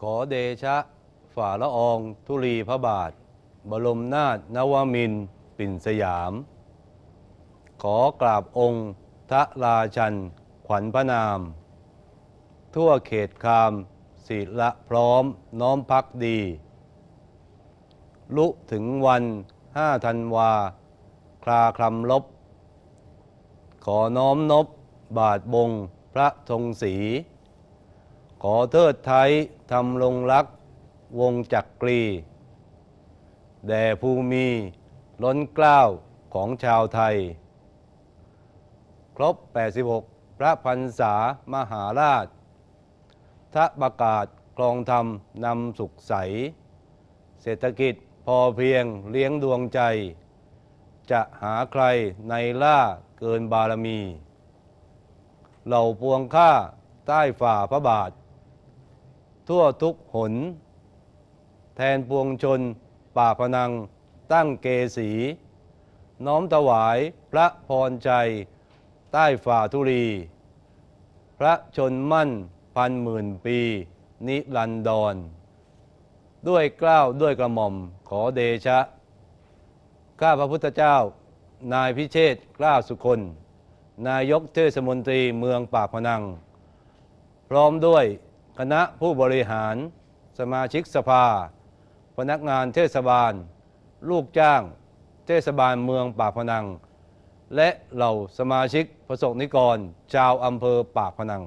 ขอเดชะฝ่าละอองธุลีพระบาท บรมนาถนวมินปิ่นสยาม ขอกราบองค์ทะราชัน ขวัญพระนาม ทั่วเขตคามศิละพร้อมน้อมพักดี ลุถึงวันห้าธันวา คลาคลำลบ ขอน้อมนบบาทบงพระธงศรี ขอเทิดไทยทำลงรักวงจักกรี แด่ภูมิล้นเกล้าวของชาวไทย ครบ 86 พระพรรษามหาราช ทะประกาศครองธรรมนำสุขใส เศรษฐกิจพอเพียงเลี้ยงดวงใจ จะหาใครในล่าเกินบารมี เหล่าปวงข้าใต้ฝ่าพระบาท ทั่วทุกหน แทนปวงชน ป่าพนัง ตั้งเกษี น้อมถวายพระพรใจ ใต้ฝ่าธุรี พระชนมั่นพันหมื่นปี นิรันดร ด้วยเกล้าวด้วยกระหม่อมขอเดชะ ข้าพระพุทธเจ้า นายพิเชษกล้าสุคน นายกเทศมนตรีเมืองปากพนัง พร้อมด้วย คณะผู้บริหาร สมาชิกสภา พนักงานเทศบาล ลูกจ้าง เทศบาลเมืองปากพนัง และเหล่าสมาชิกประสบนิกร ชาวอำเภอปากพนัง